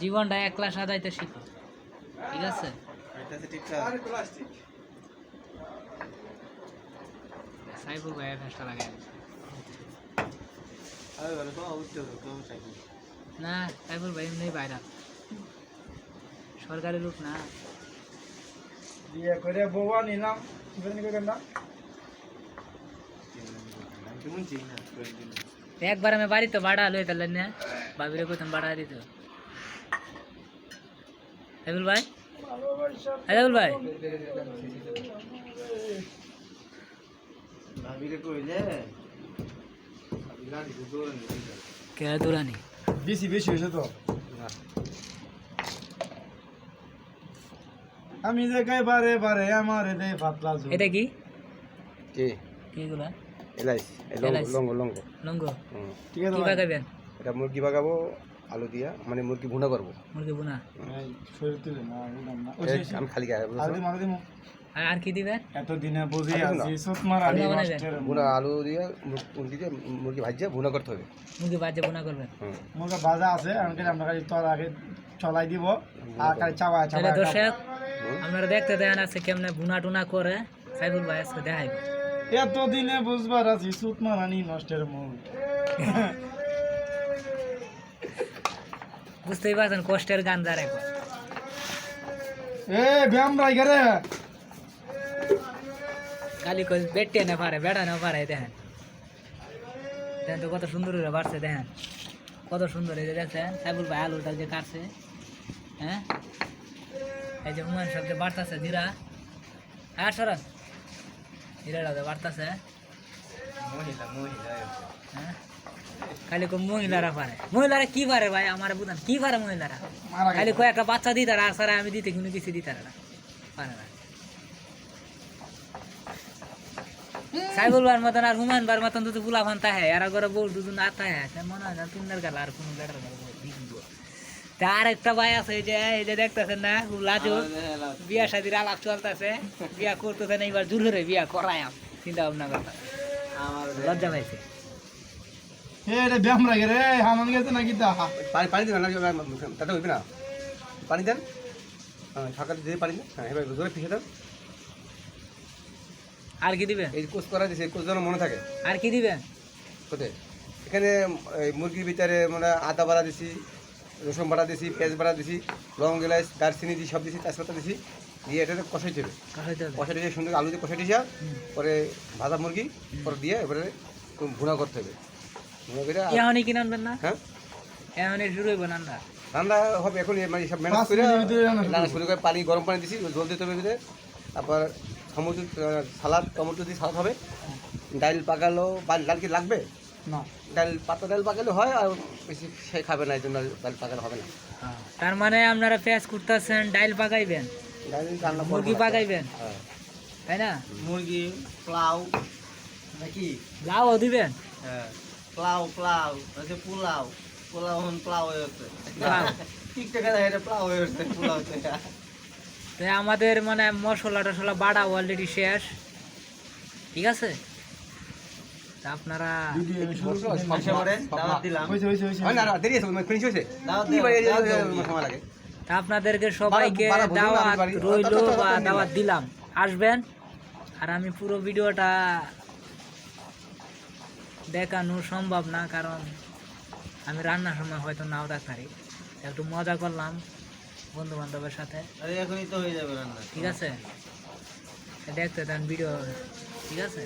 জীবনটা একলা সাজাইতে শিখো ঠিক আছে? সাইফুল ভাই ফেসটা লাগাই না সাইফুল ভাই এমনি বাইরা। সরকারি লোক না। বিয়ে করে বউয়া নিলাম না। একবার আমি বাড়িতে ভাড়া লই তাহলে না বাবিরে কইতাম ভাড়া দিত। সাইফুল ভাই? ভালোবাসা সাইফুল ভাই। ভাবিরে কইলে কে দুরানি বেশি বেশি হয়েছে তো। আমি দেখাই বারে বারে আমার দে পাতলা ঝোল। এটা কি? কে? কি এগুলা? এলাইস। লঙ্গ লঙ্গ। লঙ্গ। ঠিক আছে কি? পাকাবেন? এটা মুরগি বাগাবো আলু দিয়া মানে মুরগি ভুনা করব। মুরগি বুনা এই, শরীর তুলে না বুঝলাম না। ওই এই, আমি খালি গায়ে আরও দিমু, দিমু। আর আর কি দিবেন এতদিনে বুঝি আরে না। আছি সুত মারা আরে নি বানাই নষ্টের ভুনা আলু দিয়ে মুরগি দিয়ে মুরগি ভাজিয়ে ভুনা করতে হবে। মুরগি বাজে বুনা করবেন হুম। মুরগা ভাজা আছে আমি আমরা খালি তোর আগে চলাই দিব আর খালি চাওয়া চাওয়া দর্শক। আপনারা দেখতে দেন আছে কেমনে বুনা টুনা করে সাইফুল ভাই আজকে দেখাই এতদিনে বুঝবার আছি সুত মারা নি নষ্টের মূল বুঝতেই পারছেন কষ্টের গান যার একবার এ ব্যায়াম রাই রে। খালি কই বেটে না পারে বেড়া না পারে দেখেন। দেখেন তো কত সুন্দর করে বাড়ছে দেখেন। কত সুন্দর এই যে দেখছেন সাইফুল ভাই আলুটা যে কাটছে হ্যাঁ? এই যে হুমান সব যে বাড়তেছে জিরা হ্যাঁ সরস জিরাটা যে বাড়তেছে। হ্যাঁ? খালি মহিলারা পারে। মহিলারা কি পারে ভাই? আমার বুঝান কি পারে মহিলারা? খালি কয়েকটা বাচ্চা দিতে আর সারা আমি দিতে কোনো কিছু দিতে না। পারে না। সাইবুল বার মতন আর হুমায়ুন বার মতন দুটো বুলা ভান্তা হ্যাঁ আর করে বউ দুজন আতা হ্যাঁ মনে হয় না তিনটার গেল আর কোনো বেটার গেল তা আর একটা ভাই আছে যে এই যে দেখতেছেন না? লাজু বিয়া শাদির আলাপ চলতেছে। বিয়া করতেছে না এবার করে বিয়া করাই চিন্তা ভাবনা করতে লজ্জা পাইছে। এ ব্যায়াম রাই রে হানন গেছে নাকি তা? পানি পানি দেবেন তাতে হইবে না। পানি দেন। হ্যাঁ সকালে দিয়ে পানি দেন। হ্যাঁ এবার জোরে পিছিয়ে দেন। আর কি দিবেন? এই কোচ করা দিয়েছে কোচ যেন মনে থাকে। আর কি দিবেন? কোথায় এখানে এই মুরগির ভিতরে মানে আদা বাড়া দিছি রসুন বাড়া দিছি পেঁয়াজ বাড়া দিছি লং এলাচ দারচিনি দিছি সব দিছি তেজপাতা দিছি। দিয়ে এটাতে কষাই দেবে কষাই দিয়ে সুন্দর আলু দিয়ে কষাই দিয়েছি পরে ভাজা মুরগি পরে দিয়ে এবারে ভুনা করতে হবে। ভুনা এখনই কিনে আনবেন না? হ্যাঁ? এখনই শুরু হইব না রান্না হবে এখন মানে সব ম্যানেজ করে রান্না শুরু করে পানি গরম পানি দিছি জল দিতে হবে ভিতরে। তারপর সমুদ্র সালাদ টমেটো দিয়ে সালাদ হবে। ডাল পাকালো বা ডাল কি লাগবে? না। ডাল পাতা ডাল পাকালে হয় আর বেশি সে খাবে না এই জন্য ডাল পাকালে হবে না। তার মানে আপনারা পেঁয়াজ করতেছেন ডাইল পাকাইবেন? ডাল রান্না মুরগি পাকাইবেন? হ্যাঁ। তাই না? মুরগি প্লাউ নাকি? লাউ দিবেন? হ্যাঁ। প্লাউ প্লাউ হচ্ছে পোলাও পোলাও এখন প্লাউ হয়ে। টিকটকে এটা প্লাউ হয়ে পোলাও তো আমাদের মানে মশলা টশলা বাড়া অলরেডি শেষ। ঠিক আছে? আপনারা আপনাদেরকে সবাইকে দাওয়াত রইল তা- তা- বা তা- দাওয়াত দিলাম আসবেন। আর আমি পুরো ভিডিওটা দেখানো সম্ভব না কারণ আমি রান্নার সময় হয়তো নাও থাকতে পারি। একটু মজা করলাম বন্ধু বান্ধবের সাথে এখনই তো হয়ে যাবে রান্না। ঠিক আছে? দেখতে দেন ভিডিও। ঠিক আছে?